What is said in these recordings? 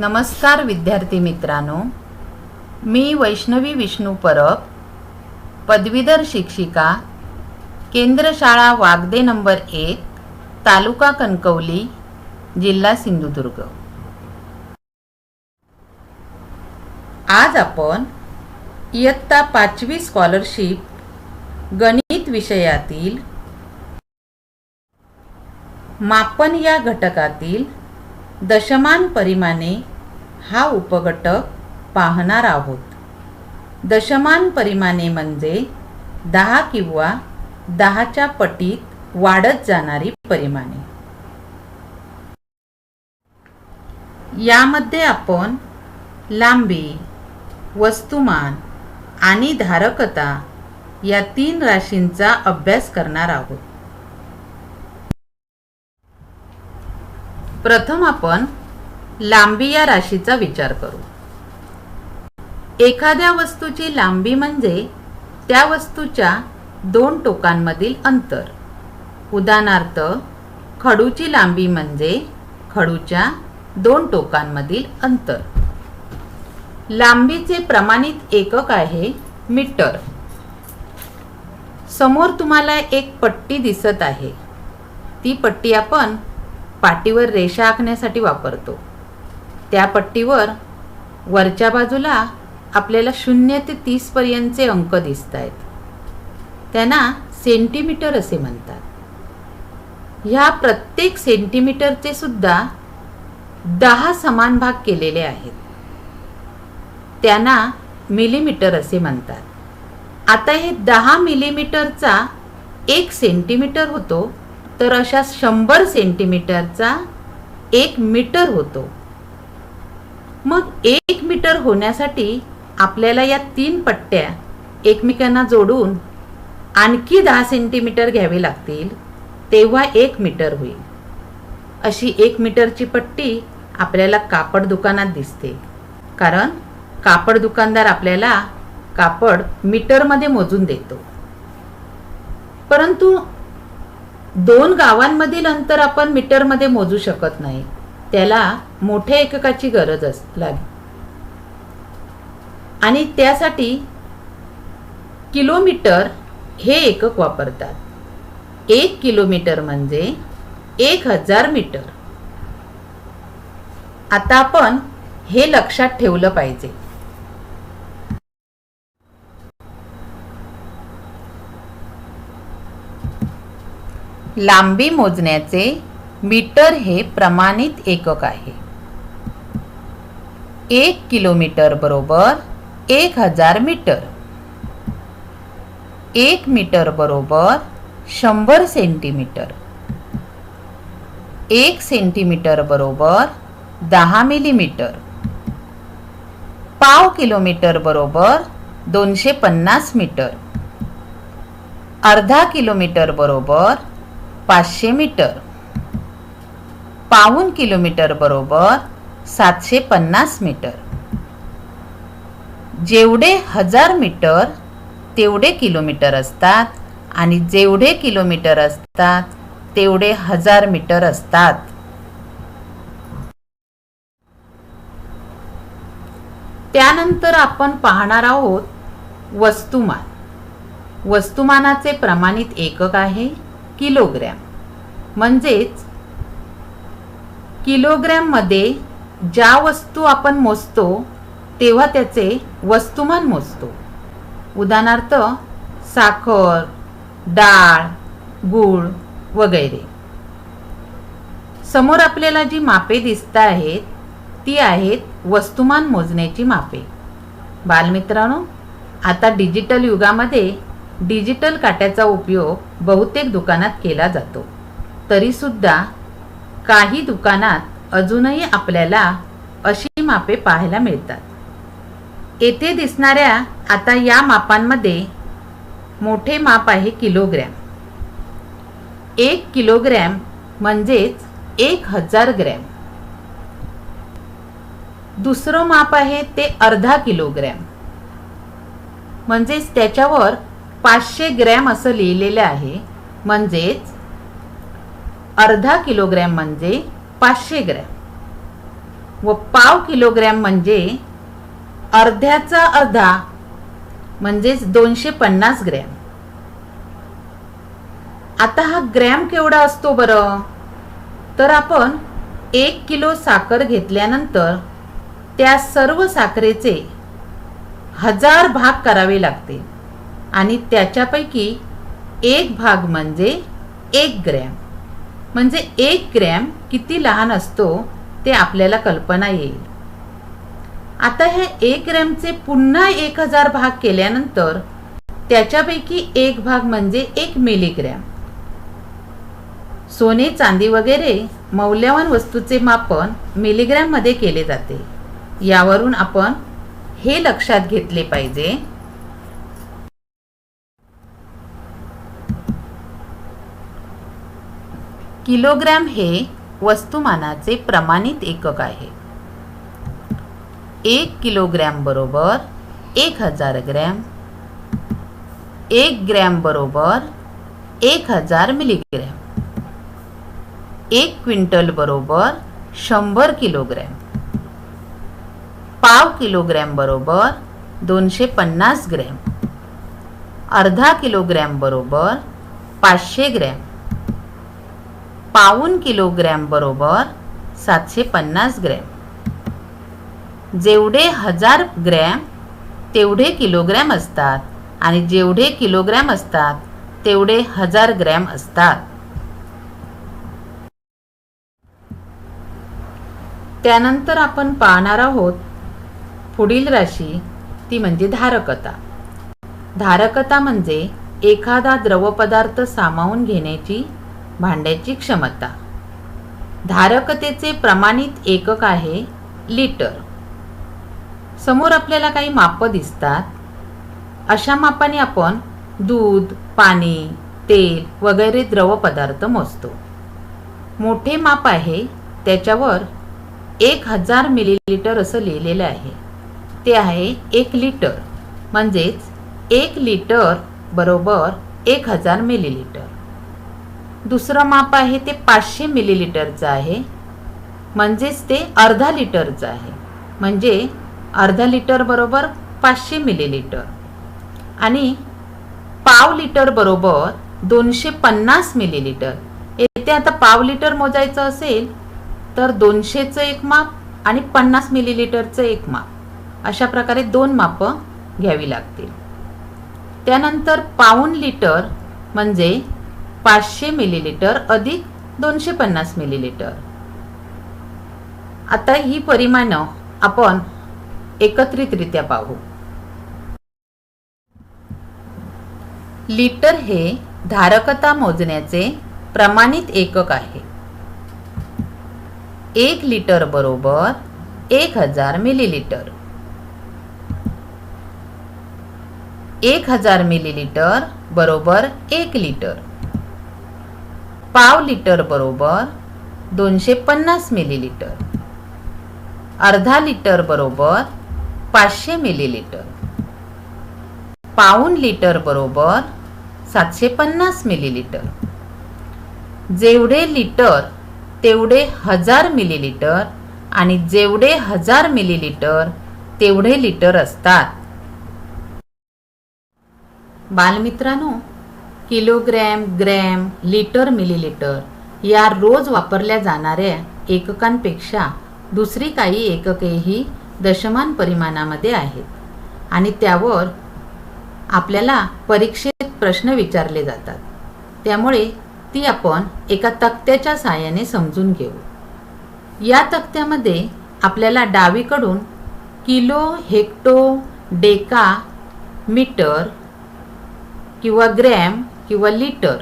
नमस्कार विद्यार्थी मित्रांनो. मी वैष्णवी विष्णू परब पदवीधर शिक्षिका केंद्रशाळा वागदे नंबर एक तालुका कणकवली जिल्हा सिंधुदुर्ग. आज आपण इयत्ता पाचवी स्कॉलरशिप गणित विषयातील मापन या घटकातील दशमान परिमाणे हा उपघटक पाहणार आहोत. दशमान परिमाणे म्हणजे दहा किंवा दहाच्या पटीत वाढत जाणारी परिमाणे. यामध्ये आपण लांबी वस्तुमान आणि धारकता या तीन राशींचा अभ्यास करणार आहोत. प्रथम आपण लांबी या राशीचा विचार करू. एखाद्या वस्तूची लांबी म्हणजे त्या वस्तूच्या दोन टोकांमधील अंतर. उदाहरणार्थ खडूची लांबी म्हणजे खडूच्या दोन टोकांमधील अंतर. लांबीचे प्रमाणित एकक आहे मीटर. समोर तुम्हाला एक पट्टी दिसत आहे. ती पट्टी आपण पाटीवर रेषा आखण्यासाठी वापरतो. त्या पट्टीवर वरच्या बाजूला आपल्याला शून्य ते तीसपर्यंतचे अंक दिसत आहेत त्यांना सेंटीमीटर असे म्हणतात. ह्या प्रत्येक सेंटीमीटरचे सुद्धा दहा समान भाग केलेले आहेत. त्यांना मिलीमीटर असे म्हणतात. आता हे दहा मिलीमीटरचा एक सेंटीमीटर होतो. तर अशा शंभर सेंटीमीटरचा एक मीटर होतो. मग एक मीटर होण्यासाठी आपल्याला या तीन पट्ट्या एकमेकांना जोडून आणखी दहा सेंटीमीटर घ्यावे लागतील तेव्हा एक मीटर होईल. अशी एक मीटरची पट्टी आपल्याला कापड दुकानात दिसते. कारण कापड दुकानदार आपल्याला कापड मीटरमध्ये मोजून देतो. परंतु दोन गावांमधील अंतर आपण मीटरमध्ये मोजू शकत नाही. त्याला मोठ्या एककाची गरज अस लागेल. आणि त्यासाठी किलोमीटर हे एकक वापरतात. एक किलोमीटर म्हणजे एक हजार मीटर. आता आपण हे लक्षात ठेवलं पाहिजे. लांबी मोजण्याचे मीटर हे प्रमाणित एकक आहे. एक किलोमीटर बरोबर एक हजार मीटर. एक मीटर बरोबर शंभर सेंटीमीटर. एक सेंटीमीटर बरोबर दहा मिलीमीटर. पाव किलोमीटर बरोबर दोनशे पन्नास मीटर. अर्धा किलोमीटर बरोबर पाचशे मीटर. पाऊन किलोमीटर बरोबर सातशे पन्नास मीटर. जेवढे हजार मीटर तेवढे किलोमीटर असतात आणि जेवढे किलोमीटर असतात तेवढे हजार मीटर असतात. त्यानंतर आपण पाहणार आहोत वस्तुमान. वस्तुमानाचे प्रमाणित एकक आहे. किलोग्रॅम. म्हणजेच किलोग्रॅममध्ये ज्या वस्तू आपण मोजतो तेव्हा त्याचे वस्तुमान मोजतो. उदाहरणार्थ साखर डाळ गूळ वगैरे. समोर आपल्याला जी मापे दिसत आहेत ती आहेत वस्तुमान मोजण्याची मापे. बालमित्रांनो आता डिजिटल युगामध्ये डिजिटल काट्याचा उपयोग बहुतेक दुकानात केला जातो. तरीसुद्धा काही दुकानात अजूनही आपल्याला अशी मापे पाहायला मिळतात. येथे दिसणाऱ्या आता या मापांमध्ये मोठे माप आहे किलोग्रॅम. एक किलोग्रॅम म्हणजेच एक हजार ग्रॅम. दुसरं माप आहे ते अर्धा किलोग्रॅम. म्हणजेच त्याच्यावर पाचशे ग्रॅम असं लिहिलेलं आहे. म्हणजेच अर्धा किलोग्रॅम म्हणजे पाचशे ग्रॅम. व पाव किलोग्रॅम म्हणजे अर्ध्याचा अर्धा म्हणजेच दोनशे पन्नास ग्रॅम. आता हा ग्रॅम केवढा असतो बरं? तर आपण एक किलो साखर घेतल्यानंतर त्या सर्व साखरेचे हजार भाग करावे लागते आणि त्याच्यापैकी एक भाग म्हणजे एक ग्रॅम. म्हणजे एक ग्रॅम किती लहान असतो ते आपल्याला कल्पना येईल. आता हे एक ग्रॅमचे पुन्हा एक हजार भाग केल्यानंतर त्याच्यापैकी एक भाग म्हणजे एक मिलीग्रॅम. सोने चांदी वगैरे मौल्यवान वस्तूचे मापन मिलीग्रॅममध्ये केले जाते. यावरून आपण हे लक्षात घेतले पाहिजे किलोग्रॅम हे वस्तुमानाचे प्रमाणित एकक आहे. एक किलोग्रॅम बरोबर एक हजार ग्रॅम. एक ग्रॅम बरोबर एक हजार मिलीग्रॅम. एक क्विंटल बरोबर शंभर किलोग्रॅम. पाव किलोग्रॅम बरोबर दोनशे पन्नास ग्रॅम. अर्धा किलोग्रॅम बरोबर पाचशे ग्रॅम. पाऊन किलोग्रॅम बरोबर सातशे पन्नास ग्रॅम. जेवढे हजार ग्रॅम तेवढे किलोग्रॅम असतात. आणि जेवढे किलोग्रॅम असतात तेवढे हजार ग्रॅम असतात. त्यानंतर आपण पाहणार आहोत पुढील राशी ती म्हणजे धारकता. धारकता म्हणजे एखादा द्रवपदार्थ सामावून घेण्याची भांड्याची क्षमता. धारकतेचे प्रमाणित एकक आहे लिटर. समोर आपल्याला काही माप दिसतात. अशा मापाने आपण दूध पाणी तेल वगैरे द्रवपदार्थ मोजतो. मोठे माप आहे त्याच्यावर एक हजार मिलीलिटर असं लिहिलेलं आहे. ते आहे एक लिटर. म्हणजेच एक लिटर बरोबर एक हजार मिलीलिटर. दुसरं माप आहे ते पाचशे मिलीलिटरचं आहे. म्हणजेच ते अर्धा लिटरचं आहे. म्हणजे अर्धा लिटर बरोबर पाचशे मिलीलिटर. आणि पाव लिटर बरोबर दोनशे पन्नास मिलीलिटर. येथे आता पाव लिटर मोजायचं असेल तर दोनशेचं एक माप आणि पन्नास मिलीलिटरचं एक माप. अशा प्रकारे दोन मापं घ्यावी लागतील. त्यानंतर पाऊन लिटर म्हणजे पाचशे मिलीलिटर अधिक दोनशे पन्नास मिलीलिटर. आता ही परिमाणं आपण एकत्रितरित्या पाहू. लिटर हे धारकता मोजण्याचे प्रमाणित एकक आहे. एक लिटर बरोबर एक हजार मिलीलिटर. एक हजार मिलीलिटर बरोबर एक लिटर. पाव लिटर बरोबर दोनशे पन्नास मिलीलिटर. अर्धा लिटर बरोबर पाचशे मिलीलिटर. पाऊन लिटर बरोबर सातशे पन्नास मिलीलिटर. जेवढे लिटर तेवढे हजार मिलीलिटर आणि जेवढे हजार मिलीलिटर तेवढे लिटर असतात. बालमित्रांनो किलोग्रॅम ग्रॅम लिटर मिलीलिटर या रोज वापरल्या जाणाऱ्या एककांपेक्षा दुसरी काही एककेही दशमान परिमाणामध्ये आहेत. आणि त्यावर आपल्याला परीक्षेत प्रश्न विचारले जातात. त्यामुळे ती आपण एका तक्त्याच्या सहाय्याने समजून घेऊ. या तक्त्यामध्ये आपल्याला डावीकडून किलो हेक्टो डेका मीटर किंवा ग्रॅम किंवा लिटर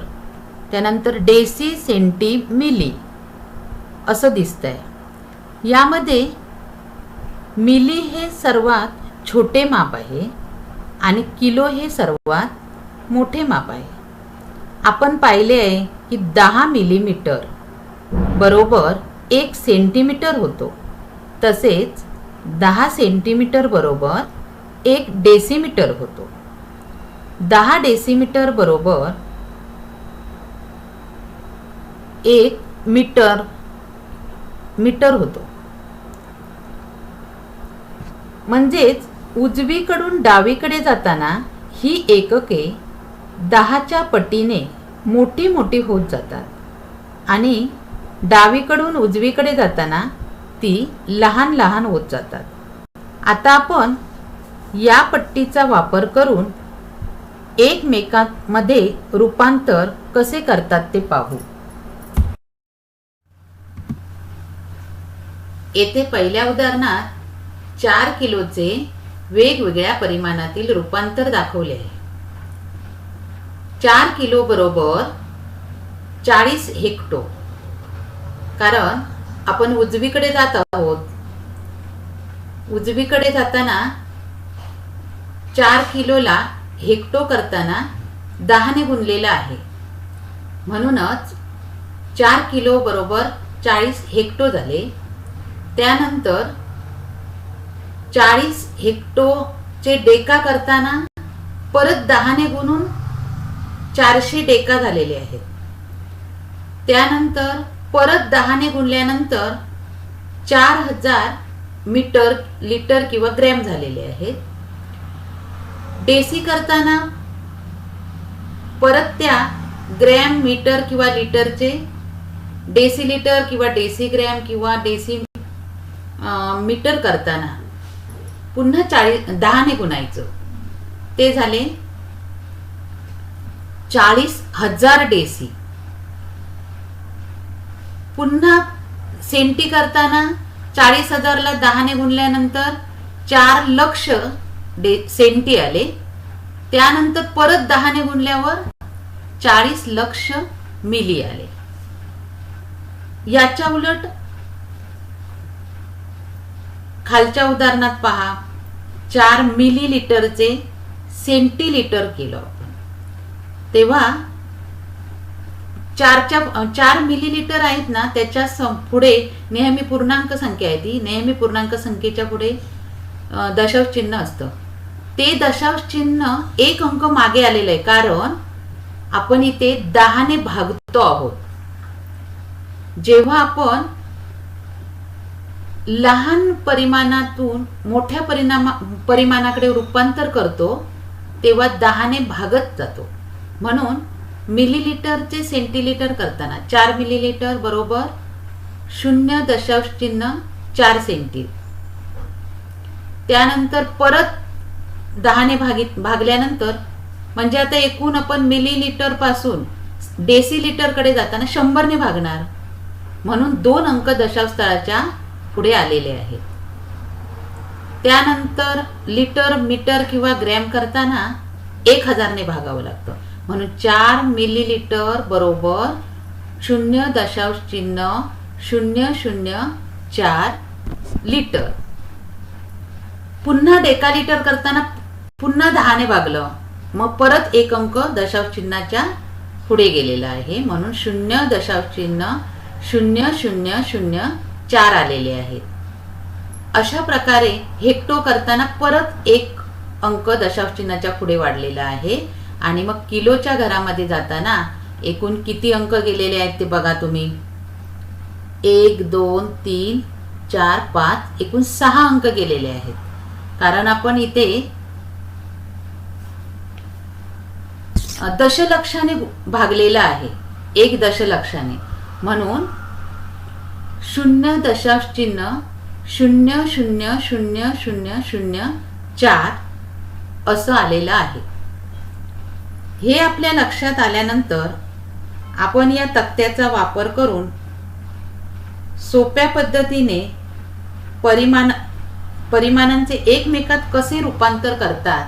त्यानंतर डेसी सेंटी मिली असं दिसतंय. यामध्ये मिली हे सर्वात छोटे माप आहे आणि किलो हे सर्वात मोठे माप आहे. आपण पाहिले आहे की दहा मिलीमीटर बरोबर एक सेंटीमीटर होतो. तसेच दहा सेंटीमीटर बरोबर एक डेसिमीटर होतो. दहा डेसिमीटर बरोबर एक मीटर मीटर होतो. म्हणजेच उजवीकडून डावीकडे जाताना ही एकके दहाच्या पटीने मोठी मोठी होत जातात. आणि डावीकडून उजवीकडे जाताना ती लहान लहान होत जातात. आता आपण या पट्टीचा वापर करून एकमेकांमध्ये रूपांतर कसे करतात ते पाहू. येथे पहिल्या उदाहरणात चार किलोचे वेगवेगळ्या परिमाणातील रूपांतर दाखवले आहे. चार किलो बरोबर चाळीस हेक्टो. कारण आपण उजवीकडे जात आहोत. उजवीकडे जाताना चार किलोला हेक्टो करताना दहाने गुणलेला आहे. म्हणूनच चार किलो बरोबर चाळीस हेक्टो झाले. त्यानंतर चाळीस हेक्टोचे डेका करताना परत दहाने गुणून चारशे डेका झालेले आहेत. त्यानंतर परत दहाने गुणल्यानंतर चार हजार मीटर लिटर किंवा ग्रॅम झालेले आहेत. डेसी करताना परत त्या ग्रॅम मीटर किंवा लिटरचे डेसी लिटर किंवा डेसी ग्रॅम किंवा डेसी मीटर करताना पुन्हा चाळीस दहाने गुणायचं. ते झाले चाळीस हजार डेसी. पुन्हा सेंटी करताना चाळीस हजारला दहाने गुणल्यानंतर चार लक्ष सेंटी आले. त्यानंतर परत दहाने गुणल्यावर चाळीस लक्ष मिली आले. याच्या उलट खालच्या उदाहरणात पहा चार मिली लिटरचे सेंटीलिटर केलं आपण. तेव्हा चारच्या चार मिलीलिटर आहेत ना त्याच्या पुढे नेहमी पूर्णांक संख्या आहे ती. नेहमी पूर्णांक संख्येच्या पुढे दशक चिन्ह असतं. ते दशांश चिन्ह एक अंक मागे आलेलं आहे. कारण आपण इथे दहाने भागतो आहोत. जेव्हा आपण लहान परिमाणातून मोठ्या परिणामा परिमाणाकडे रूपांतर करतो तेव्हा दहाने भागत जातो. म्हणून मिलीलिटरचे सेंटीलिटर करताना चार मिलीलिटर बरोबर शून्य दशांश चिन्ह चार सेंटी. त्यानंतर परत दहाने भागित भागल्यानंतर म्हणजे आता एकूण आपण मिलीलिटरपासून डेसिलिटरकडे जाताना शंभरने भागणार. म्हणून दोन अंक दशावस्थळाच्या पुढे आलेले आहेत. त्यानंतर लिटर मीटर किंवा ग्रॅम करताना एक हजारने भागावं लागतं. म्हणून चार मिलीलिटर बरोबर शून्य दशांश चिन्ह शून्य शून्य चार लिटर. पुन्हा डेका लिटर करताना पुन्हा दहाने भागलं मग परत एक अंक दशांश चिन्हाच्या पुढे गेलेला आहे. म्हणून शून्य दशांश चिन्ह शून्य शून्य शून्य चार आलेले आहेत. अशा प्रकारे हेक्टो करताना परत एक अंक दशांश चिन्हाच्या पुढे वाढलेला आहे. आणि मग किलोच्या घरामध्ये जाताना एकूण किती अंक गेलेले आहेत ते बघा तुम्ही. एक दोन तीन चार पाच एकूण सहा अंक गेलेले आहेत. कारण आपण इथे दशलक्षाने भागलेला आहे. एक दशलक्षाने. म्हणून शून्य दशांश चिन्ह शून्य शून्य शून्य शून्य शून्य चार असं आलेलं आहे. हे आपल्या लक्षात आल्यानंतर आपण या तक्त्याचा वापर करून सोप्या पद्धतीने परिमाण परिमाणांचे एकमेकात कसे रूपांतर करतात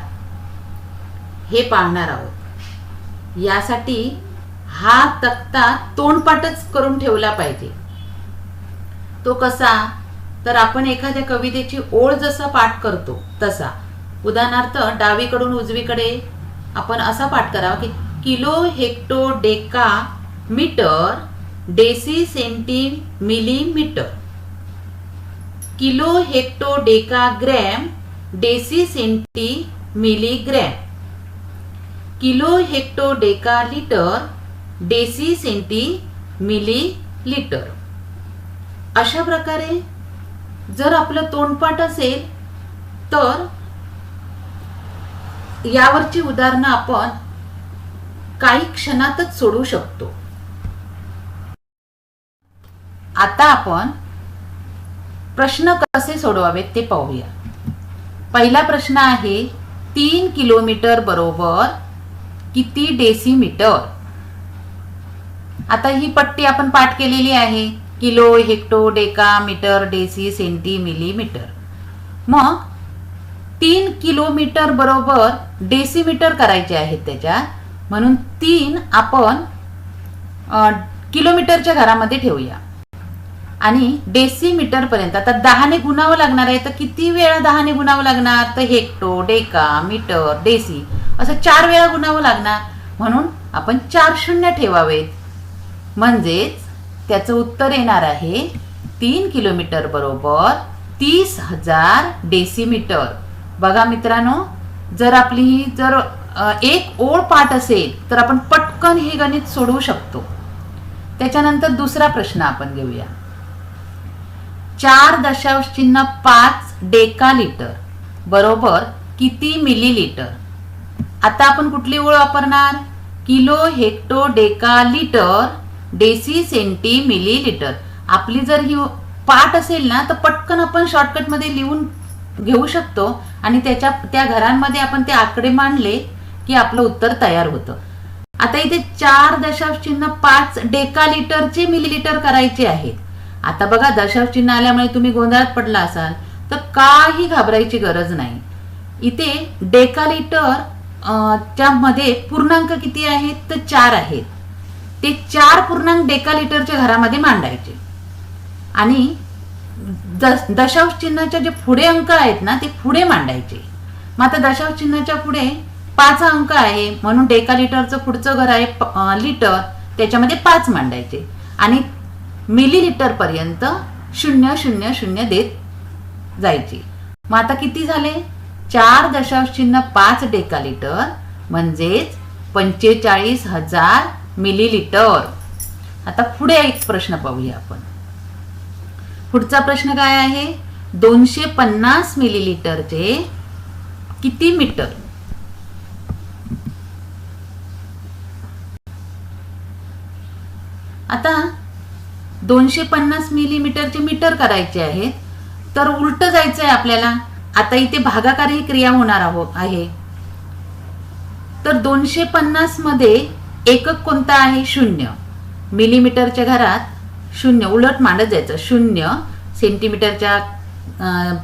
हे पाहणार आहोत. यासाठी हा तक्ता तोंडपाठच करून ठेवला पाहिजे. तो कसा? तर आपण एखाद्या कवितेची ओळ जसा पाठ करतो तसा. उदाहरणार्थ डावीकडून उजवीकडे आपण असा पाठ करावा की kilo hecto deca metre deci centi millimetre kilo hecto deca gram deci centi milligram kilo hecto deca litre deci centi milli litre अशा प्रकारे जर आपलं तोंडपाठ असेल तर यावरची उदाहरणं आपण काही क्षणातच सोडू शकतो. आता आपण प्रश्न कसे सोडवावेत ते पाहूया. पहिला प्रश्न आहे तीन किलोमीटर बरोबर किती डेसिमीटर? आता ही पट्टी आपण पाठ केलेली आहे. Kilo hecto deca metre deci centi millimetre. मग तीन किलोमीटर बरोबर डेसिमीटर करायचे आहेत त्याच्या म्हणून तीन आपण किलोमीटरच्या घरामध्ये ठेवूया. आणि डेसिमीटर पर्यंत. आता दहाने गुणावं लागणार आहे तर किती वेळा दहाने गुणावं लागणार? तर हेक्टो डेका मीटर डेसी असं चार वेळा गुणावं लागणार. म्हणून आपण चार शून्य ठेवावेत. म्हणजेच त्याचं उत्तर येणार आहे तीन किलोमीटर बरोबर तीस हजार डेसिमीटर बघा मित्रांनो जर आपली ही जर एक ओळ पाठ असेल तर आपण पटकन हे गणित सोडवू शकतो. त्याच्यानंतर दुसरा प्रश्न आपण घेऊया. चार दशांश चिन्ह पाच डेका लिटर बरोबर किती मिलीलिटर? आता आपण कुठली ओळ वापरणार? Kilo hecto deca litre deci centi millilitre आपली जर ही पाठ असेल ना तर पटकन आपण शॉर्टकटमध्ये लिहून घेऊ शकतो आणि त्याच्या त्या घरांमध्ये आपण ते आकडे मांडले की आपलं उत्तर तयार होतं. आता इथे चार दशांश चिन्ह पाच डेका लिटरचे मिलीलिटर करायचे आहेत. आता बघा दशांश चिन्ह आल्यामुळे तुम्ही गोंधळात पडला असाल तर काही घाबरायची गरज नाही. इथे डेका लिटर अं, पूर्णांक किती आहेत? तर चार आहेत. ते चार पूर्णांक डेका लिटरच्या घरामध्ये मांडायचे. आणि दश- दशांश चिन्हाच्या जे पुढे अंक आहेत ना ते पुढे मांडायचे. मग आता दशांश चिन्हाच्या पुढे पाच अंक आहे म्हणून डेका लिटरचं पुढचं घर आहे लिटर त्याच्यामध्ये पाच मांडायचे. आणि मिलीलिटर पर्यंत शून्य शून्य शून्य देत जायची. मग आता किती झाले? चार दशांश चिन्ह पाच डेका लिटर म्हणजेच पंचेचाळीस हजार मिलीलिटर. आता पुढे एक प्रश्न पाहूया आपण. पुढचा प्रश्न काय आहे? दोनशे पन्नास मिलीलिटरचे किती मीटर? आता दोनशे पन्नास मिलीमीटरचे मीटर करायचे आहेत. तर उलट जायचं आहे आपल्याला. आता इथे भागाकार ही क्रिया होणार आहो आहे. तर दोनशे पन्नासमध्ये एकक कोणता आहे? शून्य. मिलीमीटरच्या घरात शून्य. उलट मांडत जायचं. शून्य सेंटीमीटरच्या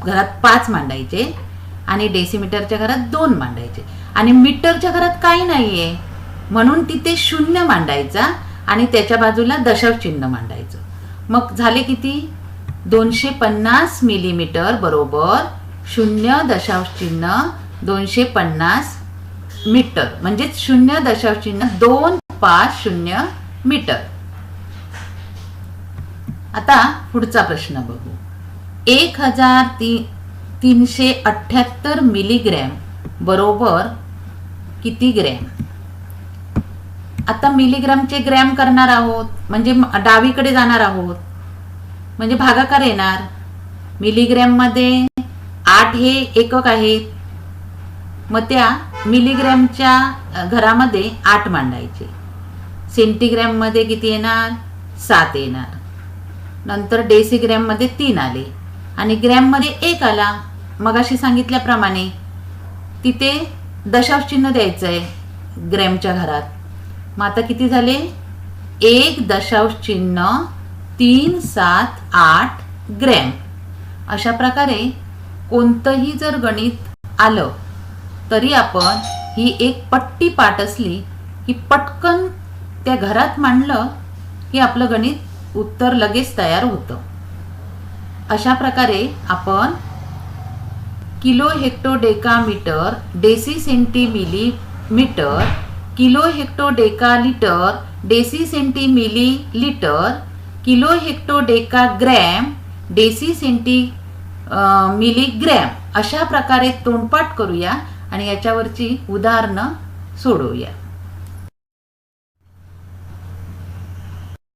घरात पाच मांडायचे आणि डेसिमीटरच्या घरात दोन मांडायचे. आणि मीटरच्या घरात काही नाहीये. म्हणून तिथे शून्य मांडायचा आणि त्याच्या बाजूला दशक चिन्ह मांडायचं. मग झाले किती? दोनशे पन्नास मिलीमीटर बरोबर शून्य दशांश चिन्ह दोनशे पन्नास मीटर. म्हणजेच शून्य दशांश चिन्ह दोन पाच शून्य मीटर. आता पुढचा प्रश्न बघू. एक हजार ती तीनशे अठ्ठ्याहत्तर मिलीग्रॅम बरोबर किती ग्रॅम? आता मिलीग्रामचे ग्रॅम करणार आहोत म्हणजे डावीकडे जाणार आहोत. म्हणजे भागाकार येणार. मिलीग्रॅममध्ये आठ हे एकक आहेत. मग त्या मिलीग्रॅमच्या घरामध्ये आठ मांडायचे. सेंटीग्रॅममध्ये किती येणार? सात येणार. नंतर डेसिग्रॅममध्ये तीन आले. आणि ग्रॅममध्ये एक आला. मगाशी सांगितल्याप्रमाणे तिथे दशांश चिन्ह द्यायचं आहे ग्रॅमच्या घरात. मग आता किती झाले? एक दशांश चिन्ह तीन सात आठ ग्रॅम. अशा प्रकारे कोणतंही जर गणित आलं तरी आपण ही एक पट्टी पाठ असली की पटकन त्या घरात मांडलं की आपलं गणित उत्तर लगेच तयार होतं. अशा प्रकारे आपण kilo hecto deca metre deci centi milli metre kilo hecto deca litre deci centi milli litre kilo hecto deca gram deci centi milli gram अशा प्रकारे तोंडपाठ करूया आणि याच्यावरची उदाहरणं सोडवूया.